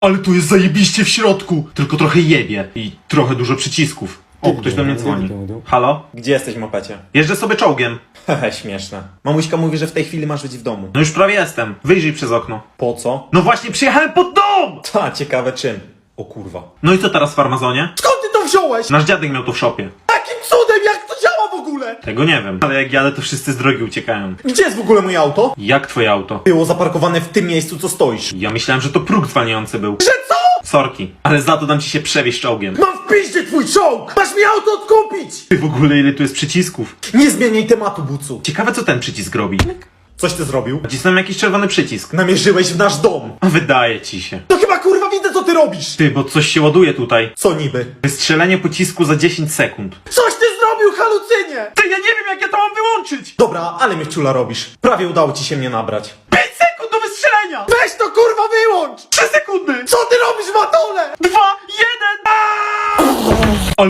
Ale tu jest zajebiście w środku. Tylko trochę jebie i trochę dużo przycisków. O, ktoś do mnie dzwoni. Halo? Gdzie jesteś mopecie? Jeżdżę sobie czołgiem. Hehe, śmieszne. Mamuśka mówi, że w tej chwili masz być w domu. No już prawie jestem. Wyjrzyj przez okno. Po co? No właśnie, przyjechałem pod dom! Ta, ciekawe czym. O kurwa. No i co teraz w Farmazonie? Skąd ty to wziąłeś? Nasz dziadek miał to w szopie. Jakim cudem? Jak ogóle? Tego nie wiem. Ale jak jadę, to wszyscy z drogi uciekają. Gdzie jest w ogóle moje auto? Jak twoje auto? Było zaparkowane w tym miejscu, co stoisz. Ja myślałem, że to próg zwalniający był. Że co? Sorki, ale za to dam ci się przewieźć czołgiem. Mam w piździe twój czołg! Masz mi auto odkupić! Ty w ogóle ile tu jest przycisków? Nie zmieniaj tematu, bucu. Ciekawe co ten przycisk robi. Coś ty zrobił? Nacisnąłem jakiś czerwony przycisk. Namierzyłeś w nasz dom. A Wydaje ci się. To chyba kurwa widzę, co ty robisz! Ty, bo coś się ładuje tutaj. Co niby? Wystrzelenie pocisku za 10 sekund. Coś ty zrobił, halucynie! Ty, ja nie wiem jak ja to mam wyłączyć! Dobra, ale mnie wciula robisz. Prawie udało ci się mnie nabrać. 5 sekund do wystrzelenia! Weź to kurwa wyłącz! 3 sekundy! Co ty robisz w atole? 2, 1! Ale